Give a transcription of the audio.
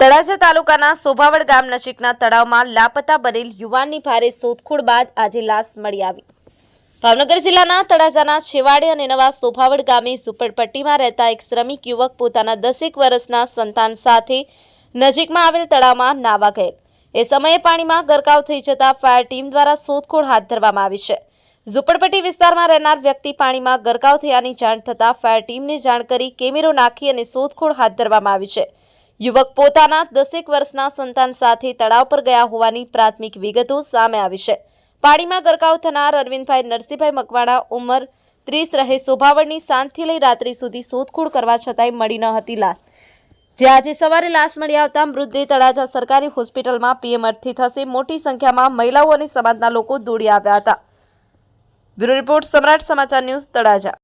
તળાજા તાલુકાના સોભાવડ ગામ નજીકના તળાવમાં લાપતા બનેલ યુવાનની ભારે શોધખોળ બાદ આજે લાશ મળી આવી. ભાવનગર જિલ્લાના તળાજાના છેવાડે અને નવા સોભાવડ ગામે ઝુંપડપટ્ટીમાં રહેતા એક શ્રમિક યુવક પોતાના દસેક વર્ષના સંતાન સાથે નજીકમાં આવેલ તળાવમાં નાવા ગયેલ. એ સમયે પાણીમાં ગરકાવ થઈ જતા ફાયર ટીમ દ્વારા શોધખોળ હાથ ધરવામાં આવી છે. ઝૂંપડપટ્ટી વિસ્તારમાં રહેનાર વ્યક્તિ પાણીમાં ગરકાવ થયાની જાણ થતાં ફાયર ટીમને જાણ કરી કેમેરો નાખી અને શોધખોળ હાથ ધરવામાં આવી છે. યુવક પોતાના દસેક વર્ષના સંતાન સાથે તળાવ પર ગયા હોવાની પ્રાથમિક વિગતો સામે આવી છે. પાણીમાં ગરકાવ થનાર અરવિંદભાઈ નરસિંહભાઈ મકવાણા ઉંમર ત્રીસ રહે. સોભાવડની સાંજથી લઈ રાત્રિ સુધી શોધખોળ કરવા છતાંય મળી ન હતી લાશ. જે આજે સવારે લાશ મળી આવતા મૃતદેહ તળાજા સરકારી હોસ્પિટલમાં પીએમ અર્થથી થશે. મોટી સંખ્યામાં મહિલાઓ અને સમાજના લોકો દોડી આવ્યા હતા. બ્યુરો રિપોર્ટ સમ્રાટ સમાચાર ન્યૂઝ તળાજા.